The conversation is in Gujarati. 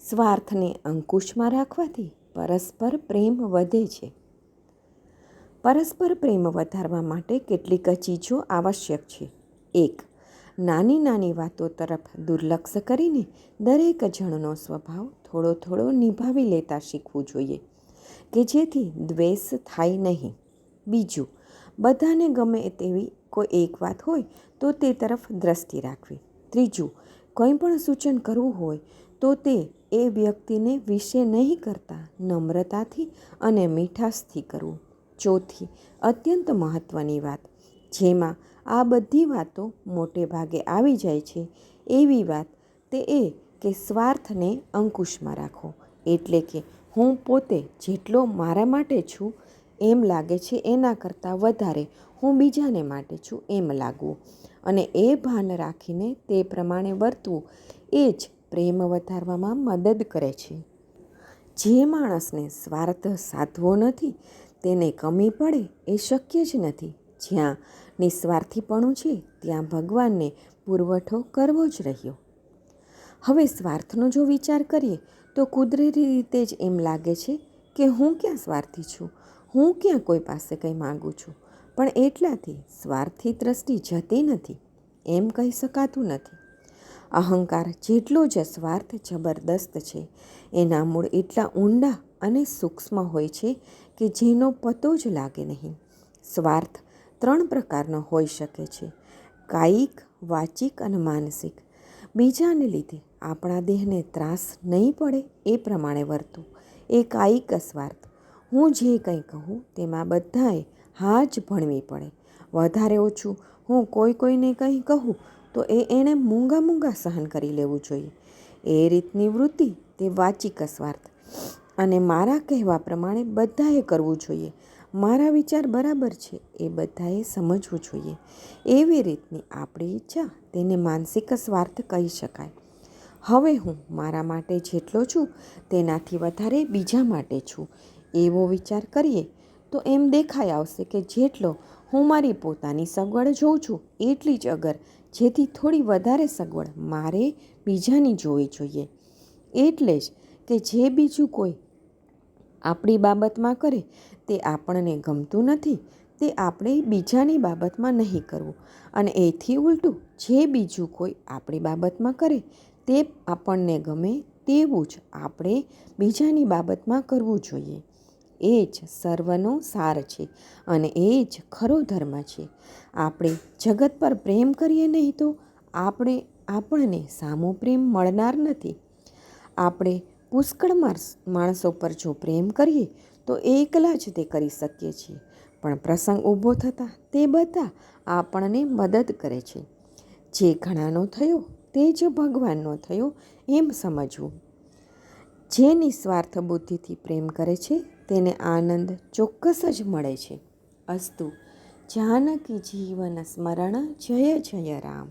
સ્વાર્થને અંકુશમાં રાખવાથી પરસ્પર પ્રેમ વધે છે. પરસ્પર પ્રેમ વધારવા માટે કેટલીક ચીજો આવશ્યક છે. એક, નાની નાની વાતો તરફ દુર્લક્ષ કરીને દરેક જણનો સ્વભાવ થોડો થોડો નિભાવી લેતા શીખવું જોઈએ, કે જેથી દ્વેષ થાય નહીં. બીજું, બધાને ગમે તેવી કોઈ એક વાત હોય તો તે તરફ દ્રષ્ટિ રાખવી. ત્રીજું, કંઈ પણ સૂચન કરવું હોય તો તે એ વ્યક્તિને વિશે નહીં કરતા નમ્રતાથી અને મીઠાશથી કરવું ચોથી, અત્યંત મહત્ત્વની વાત. જેમાં આ બધી વાતો મોટે ભાગે આવી જાય છે. એવી વાત તે એ કે સ્વાર્થને અંકુશમાં રાખો. એટલે કે હું પોતે જેટલો મારા માટે છું એમ લાગે છે એના કરતાં વધારે હું બીજાને માટે છું એમ લાગવું. અને એ ભાન રાખીને તે પ્રમાણે વર્તવું એ જ પ્રેમ વધારવામાં મદદ કરે છે. જે માણસને સ્વાર્થ સાધવો નથી, તેને કમી પડે એ શક્ય જ નથી. જ્યાં નિસ્વાર્થીપણું છે, ત્યાં ભગવાનને પુરવઠો કરવો જ રહ્યો. હવે સ્વાર્થનો જો વિચાર કરીએ, તો કુદરતી રીતે જ એમ લાગે છે કે હું ક્યાં સ્વાર્થી છું, હું ક્યાં કોઈ પાસે કંઈ માગું છું. પણ એટલાથી સ્વાર્થી દ્રષ્ટિ જતી નથી, એમ કહી શકાતું નથી. અહંકાર જેટલો જ સ્વાર્થ જબરદસ્ત છે, એના મૂળ એટલા ઊંડા અને સૂક્ષ્મ હોય છે કે જેનો પતો જ લાગે નહીં. સ્વાર્થ ત્રણ પ્રકારનો હોઈ શકે છે, કાયિક, વાચિક અને માનસિક. બીજાને લીધે આપણા દેહને ત્રાસ નહીં પડે એ પ્રમાણે વર્તું. એ કાયિક સ્વાર્થ. હું જે કંઈ કહું તેમાં બધાએ હા જ ભણવી પડે. વધારે ઓછું હું કોઈ કોઈને કંઈ કહું તો એ એણે મૂંગા મૂંગા સહન કરી લેવું જોઈએ. એ રીતની વૃત્તિ તે વાચિક સ્વાર્થ. અને મારા કહેવા પ્રમાણે બધાએ કરવું જોઈએ. મારા વિચાર બરાબર છે, એ બધાએ સમજવું જોઈએ. એવી રીતની આપણી ઈચ્છા તેને માનસિક સ્વાર્થ કહી શકાય. હવે હું મારા માટે જેટલો છું, તેનાથી વધારે બીજા માટે છું. એવો વિચાર કરીએ તો એમ દેખાઈ આવશે કે જેટલો હું મારી પોતાની સગવડ જોઉં છું, એટલી જ અગર જેથી થોડી વધારે સગવડ મારે બીજાની જોવી જોઈએ. એટલે જ કે જે બીજું કોઈ આપણી બાબતમાં કરે, તે આપણને ગમતું નથી, તે આપણે બીજાની બાબતમાં નહીં કરવું. અને એથી ઉલટું, જે બીજું કોઈ આપણી બાબતમાં કરે, તે આપણને ગમે તેવું જ આપણે બીજાની બાબતમાં કરવું જોઈએ. એ જ સર્વનો સાર છે અને એ જ ખરો ધર્મ છે. આપણે જગત પર પ્રેમ કરીએ નહીં તો આપણે આપણને સામો પ્રેમ મળનાર નથી. આપણે પુષ્કળ માણસો પર જો પ્રેમ કરીએ તો એકલા જ તે કરી શકીએ છીએ. પણ પ્રસંગ ઊભો થતાં તે બધા આપણને મદદ કરે છે. જે ઘણાનો થયો તે જ ભગવાનનો થયો એમ સમજવું. જે નિસ્વાર્થ બુદ્ધિથી પ્રેમ કરે છે, તેને આનંદ ચોક્કસ જ મળે છે. અસ્તુ, જાનકી જીવન સ્મરણ, જય જય રામ.